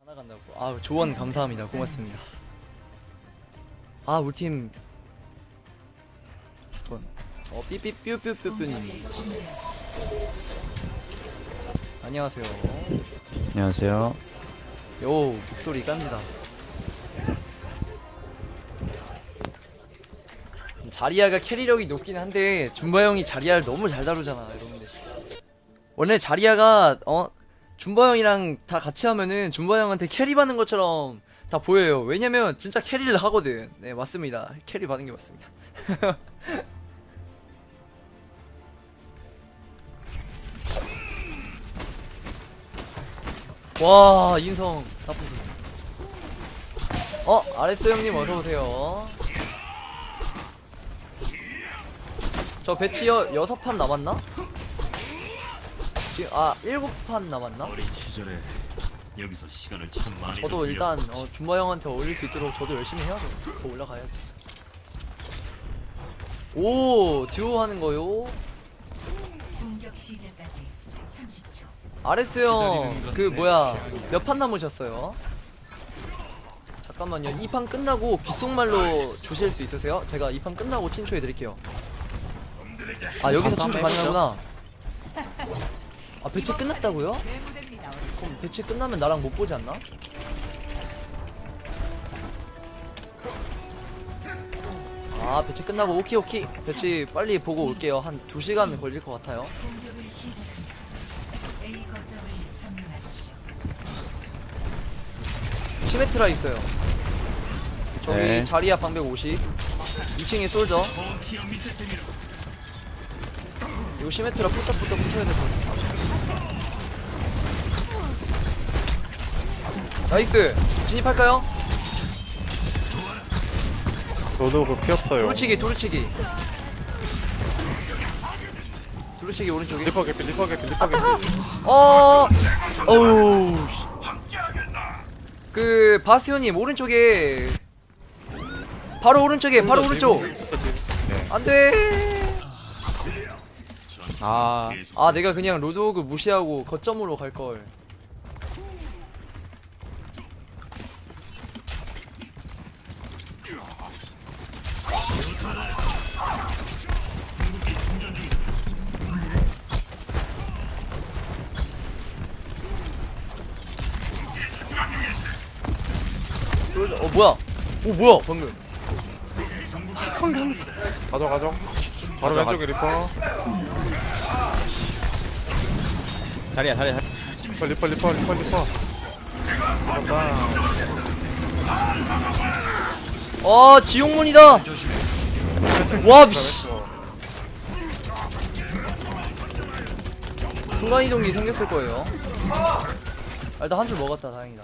하나 간다고. 아 조언 감사합니다. 고맙습니다. 아 우리 팀. 이건 어 삐삐뾰뾰뾰뾰님. 안녕하세요. 안녕하세요. 요 목소리 깐지다. 자리아가 캐리력이 높긴 한데 줌바 형이 자리아를 너무 잘 다루잖아 여러분들. 원래 자리아가 어 줌바 형이랑 다 같이 하면은 줌바 형한테 캐리 받는 것처럼 다 보여요. 왜냐면 진짜 캐리를 하거든. 네 맞습니다. 캐리 받는 게 맞습니다. 와 인성 나쁘소. 어 아레스 형님 어서 오세요. 저 배치 여, 여섯 판 남았나? 지금 아 일곱 판 남았나? 어린 시절에 여기서 시간을 참 많이 저도 일단 어, 준마 형한테 어울릴 수 있도록 저도 열심히 해야죠. 더 올라가야지. 오 듀오 하는 거요. 공격 시작까지 30초. 아레스 형그 뭐야 몇 판 남으셨어요? 잠깐만요. 이 판 끝나고 귓속말로 주실 수 있으세요? 제가 이 판 끝나고 친초해 드릴게요. 아 여기서 친초 가능하구나. 아 배치 끝났다고요? 그럼 배치 끝나면 나랑 못 보지 않나? 아 배치 끝나고 오키 오키 배치 빨리 보고 올게요 한 2시간 걸릴 것 같아요 공격을 시작합니다. A 거점을 점령하십시오. 시메트라 있어요 저기 네. 자리야 방백 50 2층에 솔져 이거 시메트라 푸떡푸떡 붙여야 될 것 같아 나이스 진입할까요? 저도 그 피었어요. 두루치기 두루치기 두루치기 오른쪽에 리퍼 개피, 리퍼 개피, 리퍼 개피. 어, 어우. 씨. 그 바스요님 오른쪽에 바로 오른쪽에 바로 오른쪽. 안돼. 아, 아 내가 그냥 로드호그 무시하고 거점으로 갈 걸. 로드- 어 뭐야? 오 뭐야 방금? 가져, 가져. 바로 가져, 왼쪽에 리퍼. 자리야, 자리야. 리퍼, 리퍼, 리퍼, 리퍼, 리퍼. 맞다. 어 지옥문이다. 와 미씨. 잘했어. 순간 이동기 생겼을 거예요. 아, 일단 한 줄 먹었다 다행이다.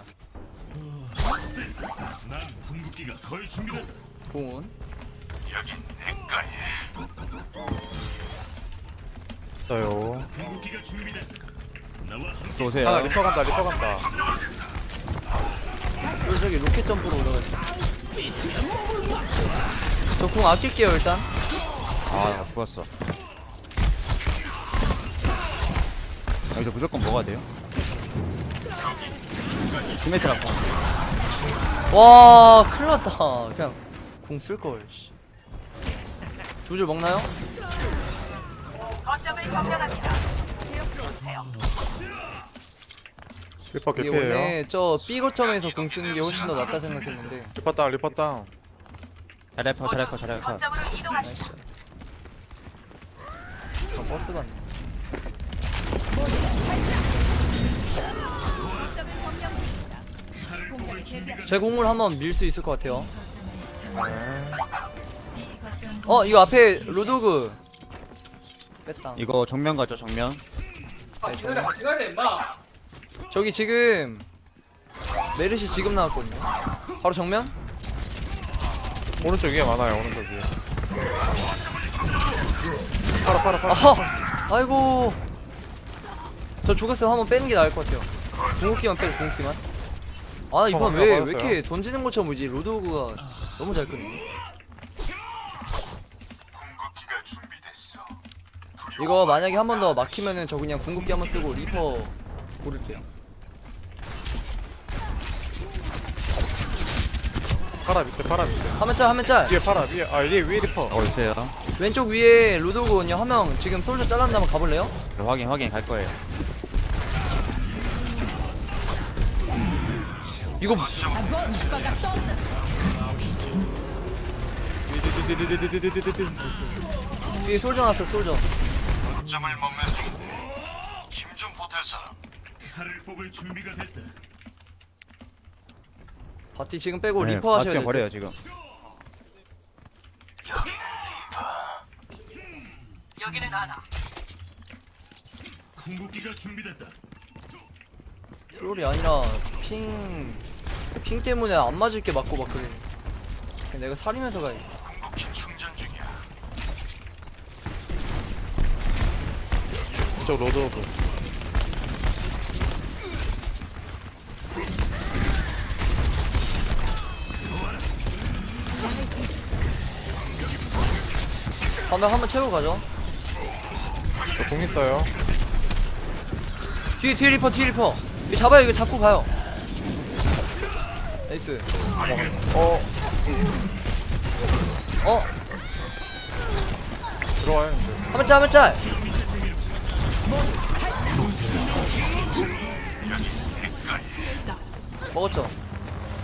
공은 있어요. 궁극기가 준비됐다. 나와 함께 또 오세요. 하나 리퍼 간다, 리퍼 간다. 그리고 저기 로켓 점프로 올라갔어. 저공 아낄게요 일단. 아, 나 죽었어. 여기서 무조건 먹어야 돼요. 디메트라 와 큰일났다. 그냥 공쓸 걸. 두 줄 먹나요? 리퍼 이게 개피예요. 원래 저 B 거점에서 공 쓰는 게 훨씬 더 낫다 생각했는데. 리퍼 다운, 리퍼 다운. 자리야, 퍼, 자리야, 퍼, 자리야, 퍼. 나이스. 저 버스 갔네. 제 공을 한번 밀 수 있을 것 같아요. 어 이거 앞에 로도그 뺐다. 이거 정면 가죠, 정면. 네, 정면. 저기 지금 메르시 지금 나왔거든요. 바로 정면? 오른쪽 위에 많아요, 오른쪽 위에. 팔아, 팔아, 팔아. 아하! 아이고. 저 죽었어요. 한번 빼는 게 나을 것 같아요. 궁극기만 빼요, 궁극기만. 아, 이번 어, 왜, 왜. 이렇게 던지는 것처럼 뭐지? 로드오그가 너무 잘 끄네. 이거 만약에 한 번 더 막히면은 저 그냥 궁극기 한 번 쓰고 리퍼 고를게요. 파라 밑에 파라 밑에. 화면 짤 화면 짤. 위에 파라 위에. 아 위에 위에 리퍼. 어 있어요. 왼쪽 위에 루도군요. 한 명 지금 솔저 잘랐나면 가볼래요? 네, 확인 확인. 갈 거예요. 이거 디디디디디디 디디디디 위에 솔저 났어 솔저 칼을 뽑을 준비가 됐다. 바티 지금 빼고 네, 리퍼 하셔야 돼요 버려요 지금. 궁극기가 준비됐다. 트롤이 아니라 핑... 핑 때문에 안 맞을 게 맞고 막 그래. 내가 살이면서 가야 이 쪽 로드 오브. 화면 한번 채우고 가죠. 저공 있어요. 뒤에 뒤에 리퍼 뒤에 리퍼. 이거 잡아요 이거 잡고 가요. 나이스. 어. 어? 들어와요 이제 한번 짤 한번 짤 먹었죠?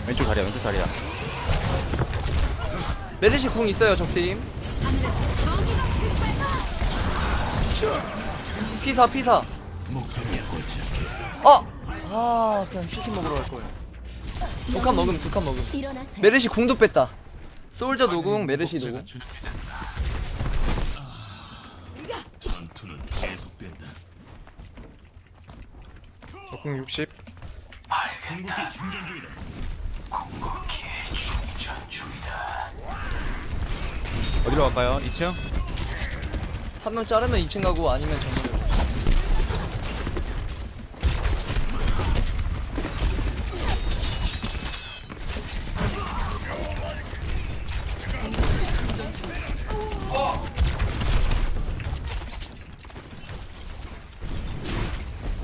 왼쪽 자리야 왼쪽 자리야. 메르시 궁 있어요 적팀. 피사 피사. 아! 아 그냥 치킨 먹으러 갈걸 두칸 먹음 두 칸 먹음. 일어나세요. 메르시 궁도 뺐다. 솔저 노궁 메르시 노궁 계속된다. 저공 60 궁극기 충전 중이다. 어디로 갈까요? 2층? 한 명 자르면 2층 가고 아니면 정면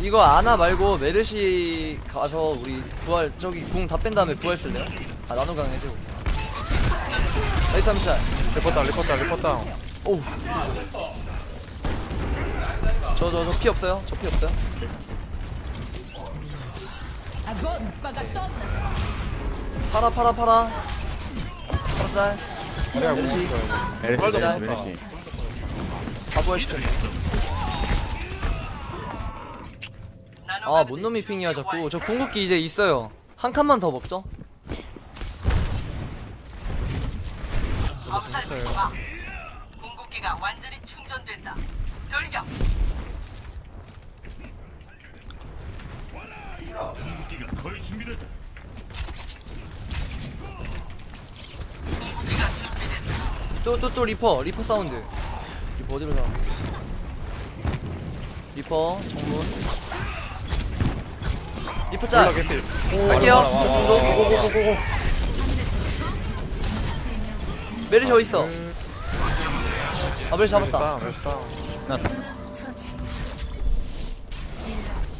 이거 아나 말고 메르시 가서 우리 부활 저기 궁 다 뺀 다음에 부활 쓸래요? 아 나노 강해지 나이스 한짤 리퍼 다운 리퍼 다운 리퍼 다운 오. 저저 저 피 없어요? 저 피 없어요? 팔아 팔아 팔아 팔아 짤 자리야 공 메르시. 있어요 메르시 메르시 와. 메르시 바보야 시켰네 아 뭔 놈이 핑이야 자꾸 저 궁극기 이제 있어요 한 칸만 더 먹죠? 궁극기가 완전히 충전된다. 돌격. 궁극기가 거의 준비됐다. 또또 또 리퍼 리퍼 사운드 리퍼 어디로 가 리퍼 정문 리퍼 짤 개피 갈게요. 고고고고고 메르시 어딨어? 아 메르시 잡았다. 다운 끝났어.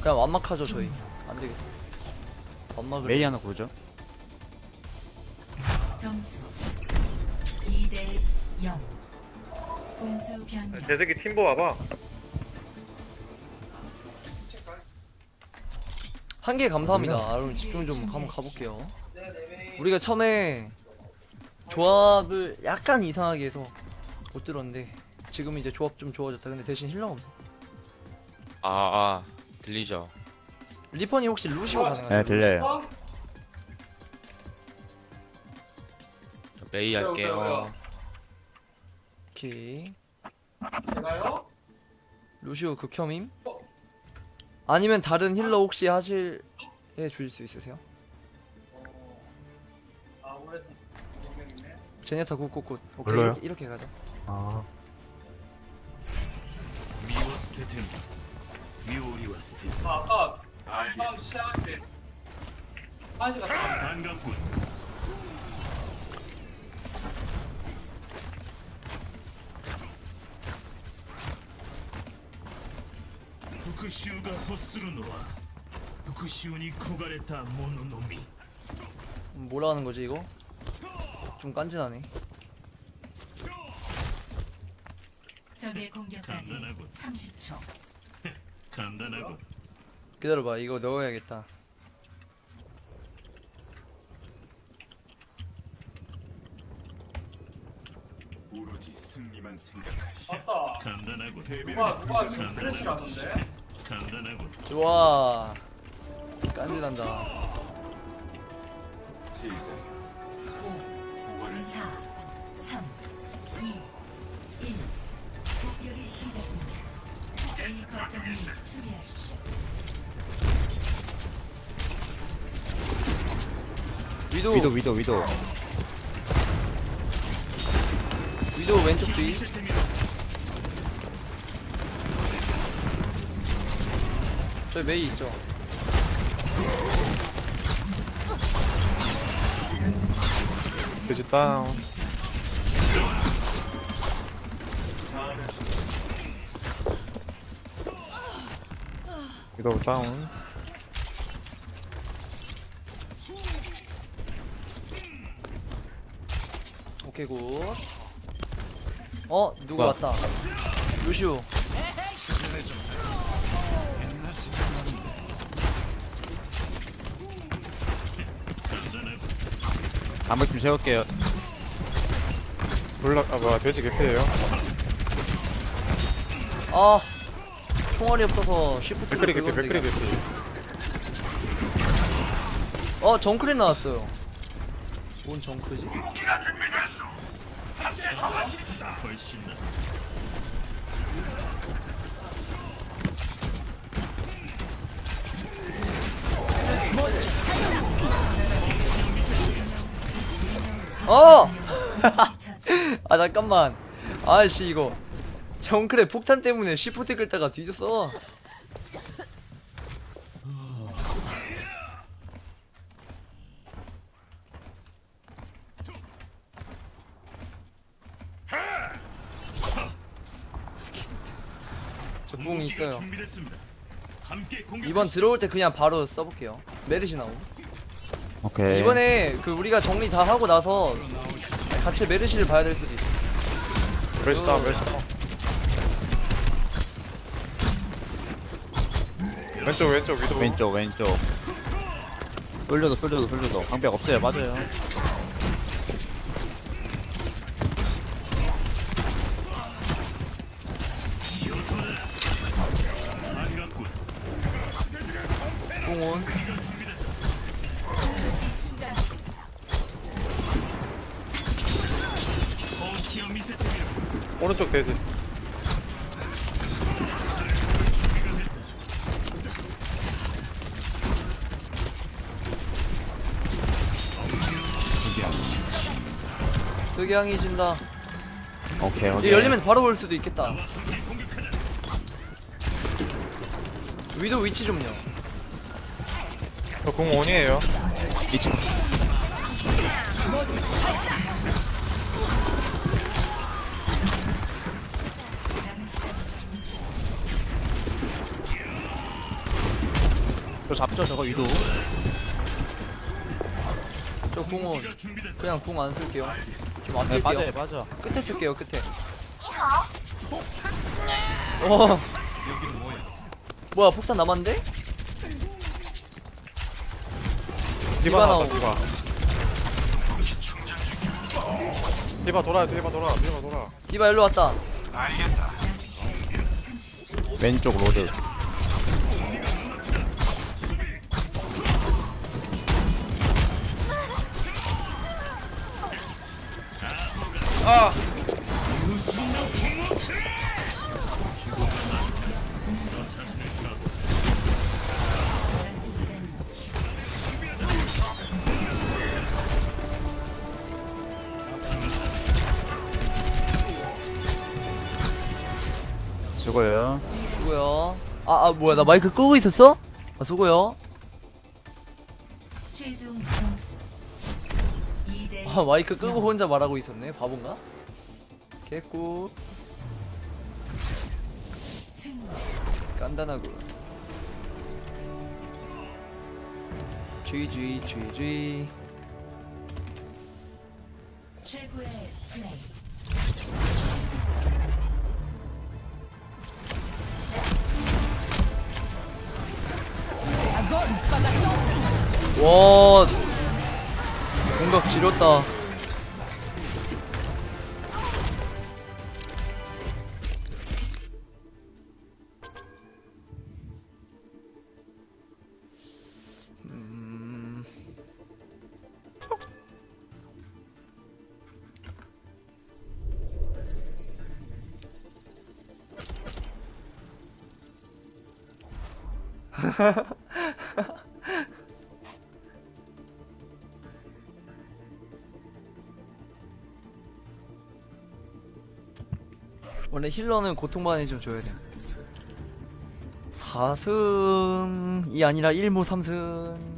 그냥 완막하죠 저희. 안 되겠다. 완막을 메이 하나 고르죠. 점수 2대 0. 공수 변경. 팀보 와봐 한 개 감사합니다. 아, 그럼 집중 좀 한번 가볼게요. 우리가 처음에 조합을 약간 이상하게 해서 못 들었는데 지금 이제 조합 좀 좋아졌다. 근데 대신 힐러가 없네. 아, 아 들리죠? 리퍼님 혹시 루시오 가능하세요? 네 들려요 저 메이 할게요. 오케이. 루시오 극혐임? 아니면 다른 힐러 혹시 하실 해 주실 수 있으세요? 제네타 굿굿굿 오케이 몰라요. 이렇게, 이렇게 가자 아 미오스테템. 미오리와 스티스. 반갑군. 福讐が欲するのは復讐に焦がれた者のみ 음, 뭐라 하는 거지 이거? 좀 깐진하네. 적의 공격까지 30초. 簡単なこと 기다려봐 이거 넣어야겠다. 오로지 승리만 생각하시 簡単なこと 누가 누가 지금 플래시를 하던데? 좋아. 깐질한다. 위도. 위도 위도 위도. 위도 왼쪽 뒤. 저기 메이 있죠. 돼지 다운. 위도 다운. 오케이 굿. 어 누가 뭐야? 왔다. 루시오. 한번 좀 세울게요 몰라 아 뭐야 돼지 개피예요. 아 총알이 없어서 쉬프트 맥크리 개피 맥크리 개피. 어 정크렛 나왔어요. 뭔 정크지? 어! 아 잠깐만. 아씨 이거 정크렛 폭탄 때문에 쉬프트 긁다가 뒤졌어. 저궁 있어요. 이번 들어올 때 그냥 바로 써볼게요. 메르시 나오. 오케이. 이번에 그 우리가 정리 다 하고 나서 같이 메르시를 봐야 될 수도 있어. 멸시 다운 멸시 다운. 왼쪽 왼쪽 위도. 왼쪽 왼쪽. 쏠려도 쏠려도 쏠려도. 방벽 없어요. 맞아요 오른쪽 돼지. 석양이 진다. 오케이 이게 오케이 열리면 바로 올 수도 있겠다. 위도 위치 좀요. 저공 원이에요. 2층 잡죠 저거 위도 저 준비됐다 그냥 궁 안 쓸게요. 좀 네, 빠져요 아낄게요. 빠져 끝에 쓸게요 끝에. 어. 뭐야 폭탄 남았는데? 디바 디바 나왔다 나오고. 디바. 디바 돌아야 돼 디바 돌아 디바 돌아. 디바 일로 왔다. 왼쪽 로드 수고해요 수고요. 아, 아 뭐야 나 마이크 끄고 있었어? 아 수고요. 최종 점수 2대 아 마이크 끄고 혼자 말하고 있었네. 바본가? 개꿀. 간단하고 GG GG 최고의 플레이 와. 지렸다. 음... 원래 힐러는 고통 많이 좀 줘야 돼. 4승이 아니라 1무 3승.